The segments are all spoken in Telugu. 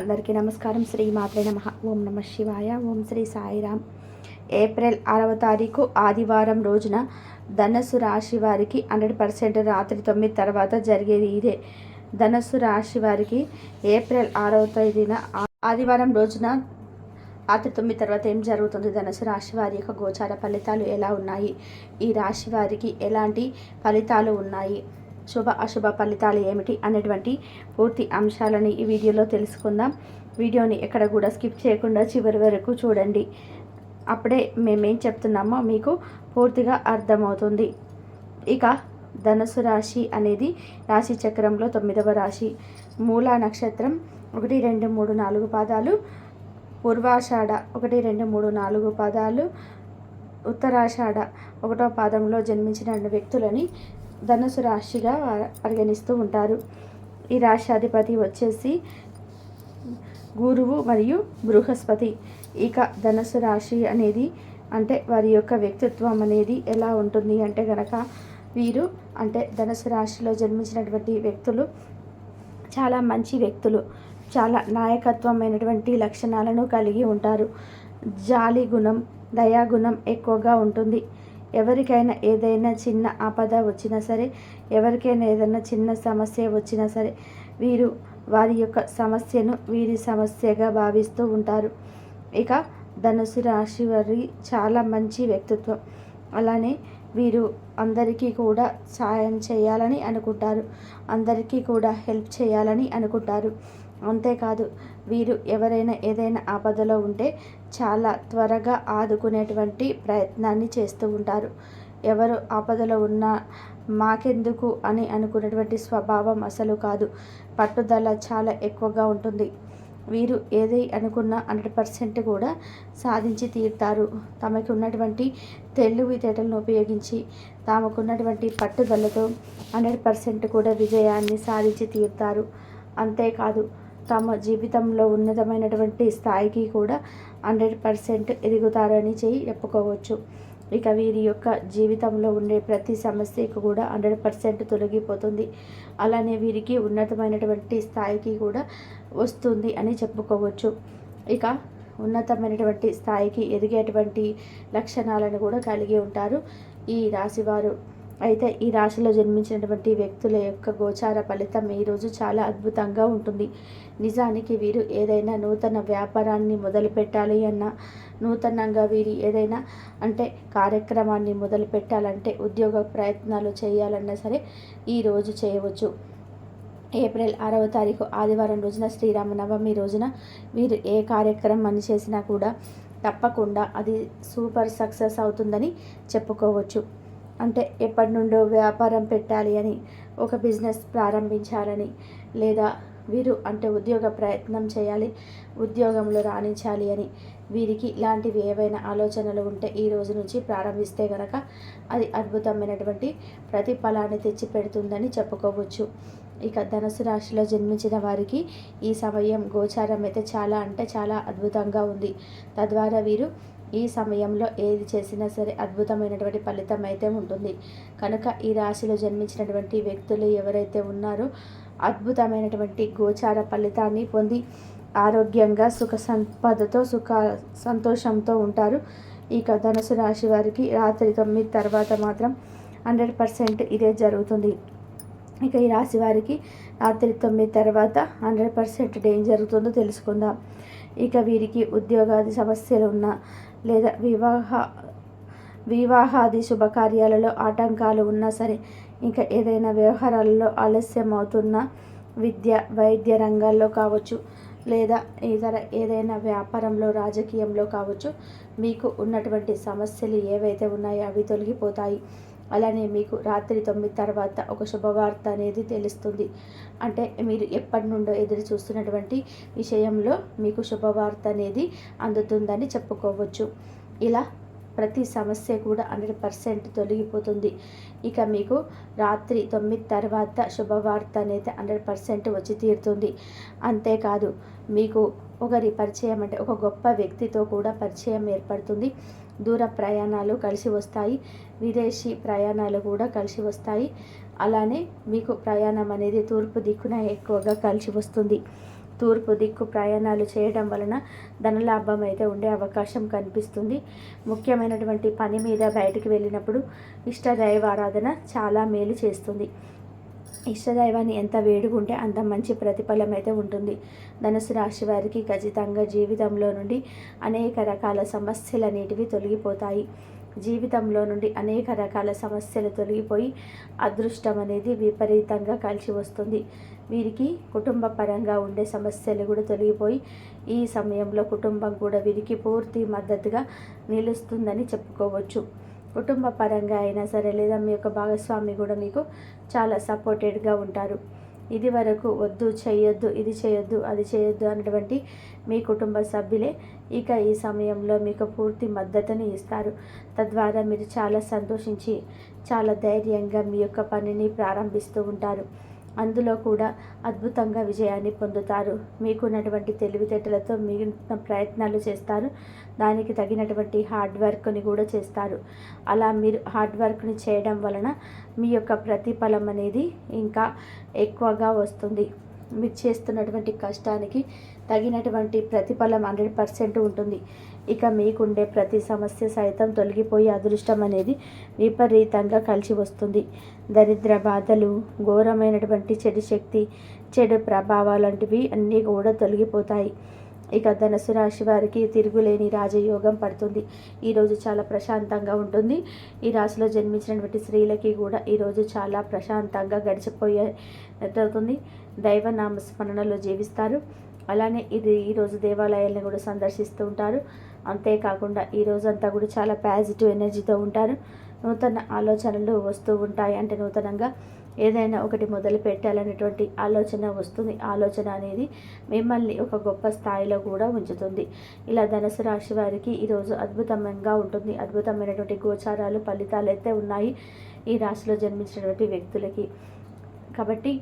అందరికీ నమస్కారం. శ్రీ మాత్రే నమ. ఓం నమ శివాయ. ఓం శ్రీ సాయిరామ్. ఏప్రిల్ ఆరవ తారీఖు ఆదివారం రోజున ధనస్సు రాశి వారికి హండ్రెడ్ పర్సెంట్ రాత్రి తొమ్మిది తర్వాత జరిగేది ఇదే. ధనస్సు రాశి వారికి ఏప్రిల్ ఆరవ తేదీన ఆదివారం రోజున రాత్రి తొమ్మిది తర్వాత ఏం జరుగుతుంది? ధనుసు రాశి వారి యొక్క గోచార ఫలితాలు ఎలా ఉన్నాయి? ఈ రాశి వారికి ఎలాంటి ఫలితాలు ఉన్నాయి? శుభ అశుభ ఫలితాలు ఏమిటి అనేటువంటి పూర్తి అంశాలని ఈ వీడియోలో తెలుసుకుందాం. వీడియోని ఎక్కడ కూడా స్కిప్ చేయకుండా చివరి వరకు చూడండి. అప్పుడే మేమేం చెప్తున్నామో మీకు పూర్తిగా అర్థమవుతుంది. ఇక ధనుసు రాశి అనేది రాశి చక్రంలో తొమ్మిదవ రాశి. మూలా నక్షత్రం ఒకటి రెండు మూడు నాలుగు పాదాలు. పూర్వాషాఢ ఒకటి రెండు మూడు నాలుగు పాదాలు. ఉత్తరాషాఢ ఒకటో పాదంలో జన్మించిన రెండు వ్యక్తులని ధనుసు రాశిగా పరిగణిస్తూ ఉంటారు. ఈ రాశాధిపతి వచ్చేసి గురువు మరియు బృహస్పతి. ఇక ధనుసు రాశి అనేది అంటే వారి యొక్క వ్యక్తిత్వం అనేది ఎలా ఉంటుంది అంటే గనక వీరు అంటే ధనుసు రాశిలో జన్మించినటువంటి వ్యక్తులు చాలా మంచి వ్యక్తులు. చాలా నాయకత్వమైనటువంటి లక్షణాలను కలిగి ఉంటారు. జాలి గుణం దయాగుణం ఎక్కువగా ఉంటుంది. ఎవరికైనా ఏదైనా చిన్న ఆపద వచ్చినా సరే ఎవరికైనా ఏదైనా చిన్న సమస్య వచ్చినా సరే వీరు వారి యొక్క సమస్యను వీరి సమస్యగా భావిస్తూ ఉంటారు. ఇక ధనుసు రాశి వారి చాలా మంచి వ్యక్తిత్వం. అలానే వీరు అందరికీ కూడా సాయం చేయాలని అనుకుంటారు. అందరికీ కూడా హెల్ప్ చేయాలని అనుకుంటారు. అంతేకాదు వీరు ఎవరైనా ఏదైనా ఆపదలో ఉంటే చాలా త్వరగా ఆదుకునేటువంటి ప్రయత్నాన్ని చేస్తూ ఉంటారు. ఎవరు ఆపదలో ఉన్నా మాకెందుకు అని అనుకున్నటువంటి స్వభావం అసలు కాదు. పట్టుదల చాలా ఎక్కువగా ఉంటుంది. వీరు ఏది అనుకున్న హండ్రెడ్ పర్సెంట్ కూడా సాధించి తీరుతారు. తమకు ఉన్నటువంటి తెలివితేటలను ఉపయోగించి తామకున్నటువంటి పట్టుదలతో హండ్రెడ్ పర్సెంట్ కూడా విజయాన్ని సాధించి తీరుతారు. అంతేకాదు తమ జీవితంలో ఉన్నతమైనటువంటి స్థాయికి కూడా హండ్రెడ్ పర్సెంట్ ఎదుగుతారని చేయి చెప్పుకోవచ్చు. ఇక వీరి యొక్క జీవితంలో ఉండే ప్రతి సమస్యకు కూడా హండ్రెడ్ పర్సెంట్ తొలగిపోతుంది. అలానే వీరికి ఉన్నతమైనటువంటి స్థాయికి కూడా వస్తుంది అని చెప్పుకోవచ్చు. ఇక ఉన్నతమైనటువంటి స్థాయికి ఎదిగేటువంటి లక్షణాలను కూడా కలిగి ఉంటారు ఈ రాశివారు. అయితే ఈ రాశిలో జన్మించినటువంటి వ్యక్తుల యొక్క గోచార ఫలితం ఈరోజు చాలా అద్భుతంగా ఉంటుంది. నిజానికి వీరు ఏదైనా నూతన వ్యాపారాన్ని మొదలుపెట్టాలి అన్న నూతనంగా వీరి ఏదైనా అంటే కార్యక్రమాన్ని మొదలు పెట్టాలంటే ఉద్యోగ ప్రయత్నాలు చేయాలన్నా సరే ఈరోజు చేయవచ్చు. ఏప్రిల్ ఆరవ తారీఖు ఆదివారం రోజున శ్రీరామనవమి రోజున మీరు ఏ కార్యక్రమాన్ని చేసినా కూడా తప్పకుండా అది సూపర్ సక్సెస్ అవుతుందని చెప్పుకోవచ్చు. అంటే ఎప్పటి నుండో వ్యాపారం పెట్టాలి అని ఒక బిజినెస్ ప్రారంభించాలని లేదా వీరు అంటే ఉద్యోగ ప్రయత్నం చేయాలి ఉద్యోగంలో రాణించాలి అని. వీరికి ఇలాంటివి ఏవైనా ఆలోచనలు ఉంటే ఈ రోజు నుంచి ప్రారంభిస్తే గనక అది అద్భుతమైనటువంటి ప్రతిఫలాన్ని తెచ్చిపెడుతుందని చెప్పుకోవచ్చు. ఇక ధనుసు రాశిలో జన్మించిన వారికి ఈ సమయం గోచారం అయితే చాలా అంటే చాలా అద్భుతంగా ఉంది. తద్వారా వీరు ఈ సమయంలో ఏది చేసినా సరే అద్భుతమైనటువంటి ఫలితం అయితే ఉంటుంది. కనుక ఈ రాశిలో జన్మించినటువంటి వ్యక్తులు ఎవరైతే ఉన్నారో అద్భుతమైనటువంటి గోచార ఫలితాన్ని పొంది ఆరోగ్యంగా సుఖ సంపదతో సుఖ సంతోషంతో ఉంటారు. ఇక ధనుసు రాశి వారికి రాత్రి తొమ్మిది తర్వాత మాత్రం హండ్రెడ్ పర్సెంట్ ఇదే జరుగుతుంది. ఇక ఈ రాశి వారికి రాత్రి తొమ్మిది తర్వాత హండ్రెడ్ పర్సెంట్ ఏం జరుగుతుందో తెలుసుకుందాం. ఇక వీరికి ఉద్యోగాది సమస్యలు ఉన్నా లేదా వివాహ వివాహాది శుభకార్యాలలో ఆటంకాలు ఉన్నా సరే ఇంకా ఏదైనా వ్యవహారాలలో ఆలస్యం అవుతున్న విద్య వైద్య రంగాల్లో కావచ్చు లేదా ఇతర ఏదైనా వ్యాపారంలో రాజకీయంలో కావచ్చు మీకు ఉన్నటువంటి సమస్యలు ఏవైతే ఉన్నాయో అవి తొలగిపోతాయి. అలానే మీకు రాత్రి తొమ్మిది తర్వాత ఒక శుభవార్త అనేది తెలుస్తుంది. అంటే మీరు ఎప్పటి నుండో ఎదురు చూస్తున్నటువంటి విషయంలో మీకు శుభవార్త అనేది అందుతుందని చెప్పుకోవచ్చు. ఇలా ప్రతి సమస్య కూడా హండ్రెడ్ పర్సెంట్ తొలగిపోతుంది. ఇక మీకు రాత్రి తొమ్మిది తర్వాత శుభవార్త అనేది హండ్రెడ్ పర్సెంట్ వచ్చి తీరుతుంది. అంతేకాదు మీకు ఒకరి పరిచయం అంటే ఒక గొప్ప వ్యక్తితో కూడా పరిచయం ఏర్పడుతుంది. దూర ప్రయాణాలు కలిసి వస్తాయి. విదేశీ ప్రయాణాలు కూడా కలిసి వస్తాయి. అలానే మీకు ప్రయాణం అనేది తూర్పు దిక్కున ఎక్కువగా కలిసి వస్తుంది. తూర్పు దిక్కు ప్రయాణాలు చేయడం వలన ధనలాభం అయితే ఉండే అవకాశం కనిపిస్తుంది. ముఖ్యమైనటువంటి పని మీద బయటికి వెళ్ళినప్పుడు ఇష్టదైవ ఆరాధన చాలా మేలు చేస్తుంది. ఇష్టదైవాన్ని ఎంత వేడుకుంటే అంత మంచి ప్రతిఫలం అయితే ఉంటుంది. ధనుసు రాశి వారికి ఖచ్చితంగా జీవితంలో నుండి అనేక రకాల సమస్యలు అనేటివి తొలగిపోతాయి. జీవితంలో నుండి అనేక రకాల సమస్యలు తొలగిపోయి అదృష్టం అనేది విపరీతంగా కలిసి వస్తుంది. వీరికి కుటుంబ పరంగా ఉండే సమస్యలు కూడా తొలగిపోయి ఈ సమయంలో కుటుంబం కూడా వీరికి పూర్తి మద్దతుగా నిలుస్తుందని చెప్పుకోవచ్చు. కుటుంబ పరంగా అయినా సరే లేదా మీ యొక్క భాగస్వామి కూడా మీకు చాలా సపోర్టెడ్గా ఉంటారు. ఇది వరకు వద్దు చేయొద్దు ఇది చేయొద్దు అది చేయొద్దు అన్నటువంటి మీ కుటుంబ సభ్యులే ఇక ఈ సమయంలో మీకు పూర్తి మద్దతుని ఇస్తారు. తద్వారా మీరు చాలా సంతోషించి చాలా ధైర్యంగా మీ యొక్క పనిని ప్రారంభిస్తూ ఉంటారు. అందులో కూడా అద్భుతంగా విజయాన్ని పొందుతారు. మీకున్నటువంటి తెలివితేటలతో మిగిలిన ప్రయత్నాలు చేస్తారు. దానికి తగినటువంటి హార్డ్ వర్క్ని కూడా చేస్తారు. అలా మీరు హార్డ్ వర్క్ని చేయడం వలన మీ యొక్క ప్రతిఫలం అనేది ఇంకా ఎక్కువగా వస్తుంది. మీరు చేస్తున్నటువంటి కష్టానికి తగినటువంటి ప్రతిఫలం హండ్రెడ్ పర్సెంట్ ఉంటుంది. ఇక మీకుండే ప్రతి సమస్య సైతం తొలగిపోయి అదృష్టం అనేది విపరీతంగా కలిసి వస్తుంది. దరిద్ర బాధలు ఘోరమైనటువంటి చెడు శక్తి చెడు ప్రభావాలంటివి అన్నీ కూడా తొలగిపోతాయి. ఇక ధనుసు రాశి వారికి తిరుగులేని రాజయోగం పడుతుంది. ఈరోజు చాలా ప్రశాంతంగా ఉంటుంది. ఈ రాశిలో జన్మించినటువంటి స్త్రీలకి కూడా ఈరోజు చాలా ప్రశాంతంగా గడిచిపోయే అవుతుంది దైవ నామస్మరణలో జీవిస్తారు. అలానే ఇది ఈరోజు దేవాలయాలను కూడా సందర్శిస్తూ ఉంటారు. అంతేకాకుండా ఈ అంతా కూడా చాలా పాజిటివ్ ఎనర్జీతో ఉంటారు. నూతన ఆలోచనలు వస్తూ ఉంటాయి. అంటే నూతనంగా ఏదైనా ఒకటి మొదలు పెట్టాలనేటువంటి ఆలోచన వస్తుంది. ఆలోచన అనేది మిమ్మల్ని ఒక గొప్ప స్థాయిలో కూడా ఉంచుతుంది. ఇలా ధనుసు రాశి వారికి ఈరోజు అద్భుతంగా ఉంటుంది. అద్భుతమైనటువంటి గోచారాలు ఫలితాలు అయితే ఉన్నాయి ఈ రాశిలో జన్మించినటువంటి వ్యక్తులకి. కాబట్టి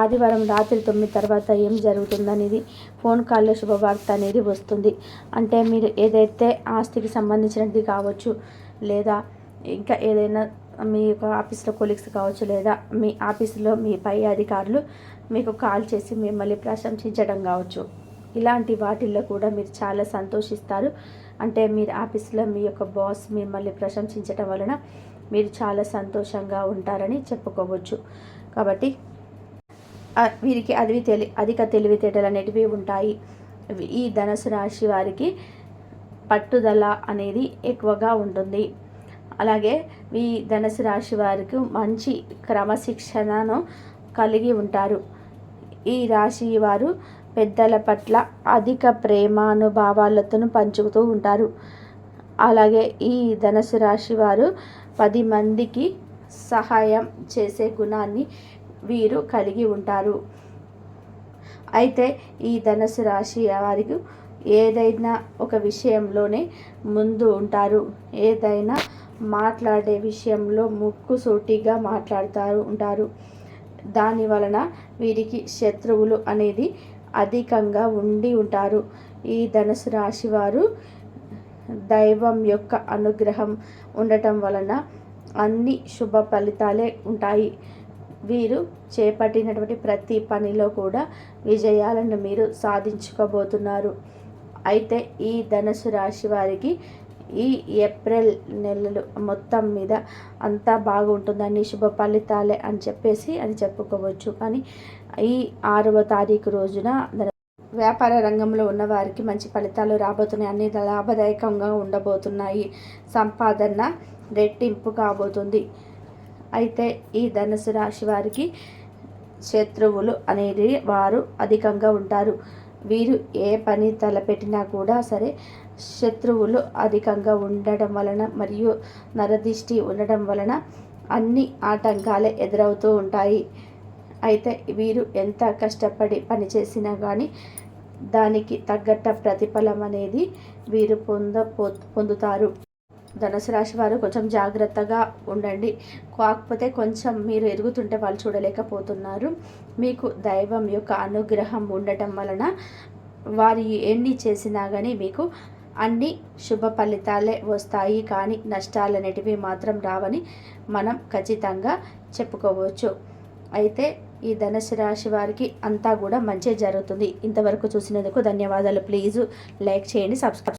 ఆదివారం రాత్రి తొమ్మిది తర్వాత ఏం జరుగుతుందనేది ఫోన్ కాల్లో శుభవార్త అనేది వస్తుంది. అంటే మీరు ఏదైతే ఆస్తికి సంబంధించినది కావచ్చు లేదా ఇంకా ఏదైనా మీ యొక్క ఆఫీస్లో కొలీగ్స్ కావచ్చు లేదా మీ ఆఫీసులో మీ పై అధికారులు మీకు కాల్ చేసి మిమ్మల్ని ప్రశంసించడం కావచ్చు. ఇలాంటి వాటిల్లో కూడా మీరు చాలా సంతోషిస్తారు. అంటే మీరు ఆఫీస్లో మీ యొక్క బాస్ మిమ్మల్ని ప్రశంసించడం వలన మీరు చాలా సంతోషంగా ఉంటారని చెప్పుకోవచ్చు. కాబట్టి వీరికి అదివి తెలి అధిక తెలివితేటలు అనేటివి ఉంటాయి. ఈ ధనుసు రాశి వారికి పట్టుదల అనేది ఎక్కువగా ఉంటుంది. అలాగే ఈ ధనుసు రాశి వారికి మంచి క్రమశిక్షణను కలిగి ఉంటారు. ఈ రాశి వారు పెద్దల పట్ల అధిక ప్రేమానుభావాలతో పంచుతూ ఉంటారు. అలాగే ఈ ధనుసు రాశి వారు పది మందికి సహాయం చేసే గుణాన్ని వీరు కలిగి ఉంటారు. అయితే ఈ ధనుసు రాశి వారికి ఏదైనా ఒక విషయంలోనే ముందు ఉంటారు. ఏదైనా మాట్లాడే విషయంలో ముక్కు సూటిగా మాట్లాడుతారు ఉంటారు. దాని వలన వీరికి శత్రువులు అనేది అధికంగా ఉండి ఉంటారు. ఈ ధనుసు రాశి వారు దైవం యొక్క అనుగ్రహం ఉండటం వలన అన్ని శుభ ఫలితాలే ఉంటాయి. వీరు చేపట్టినటువంటి ప్రతి పనిలో కూడా విజయాలను మీరు సాధించుకోబోతున్నారు. అయితే ఈ ధనుసు రాశి వారికి ఈ ఏప్రిల్ నెలలు మొత్తం మీద అంతా బాగుంటుందని శుభ ఫలితాలే అని చెప్పేసి అని చెప్పుకోవచ్చు. కానీ ఈ ఆరవ తారీఖు రోజున వ్యాపార రంగంలో ఉన్న వారికి మంచి ఫలితాలు రాబోతున్నాయి. అన్ని లాభదాయకంగా ఉండబోతున్నాయి. సంపాదన రెట్టింపు కాబోతుంది. అయితే ఈ ధనుసు రాశి వారికి శత్రువులు అనేది వారు అధికంగా ఉంటారు. వీరు ఏ పని తలపెట్టినా కూడా సరే శత్రువులు అధికంగా ఉండడం వలన మరియు నరదిష్టి ఉండడం వలన అన్ని ఆటంకాలే ఎదురవుతూ ఉంటాయి. అయితే వీరు ఎంత కష్టపడి పనిచేసినా కానీ దానికి తగ్గట్ట ప్రతిఫలం అనేది వీరు పొంద పొందుతారు. ధనుసు రాశి వారు కొంచెం జాగ్రత్తగా ఉండండి. కాకపోతే కొంచెం మీరు ఎరుగుతుంటే వాళ్ళు చూడలేకపోతున్నారు. మీకు దైవం యొక్క అనుగ్రహం ఉండటం వలన వారు ఎన్ని చేసినా కానీ మీకు అన్ని శుభ ఫలితాలే వస్తాయి కానీ నష్టాలు అనేటివి మాత్రం రావని మనం ఖచ్చితంగా చెప్పుకోవచ్చు. అయితే ఈ ధనుసు రాశి వారికి అంతా కూడా మంచి జరుగుతుంది. ఇంతవరకు చూసినందుకు ధన్యవాదాలు. ప్లీజ్ లైక్ చేయండి సబ్స్క్రైబ్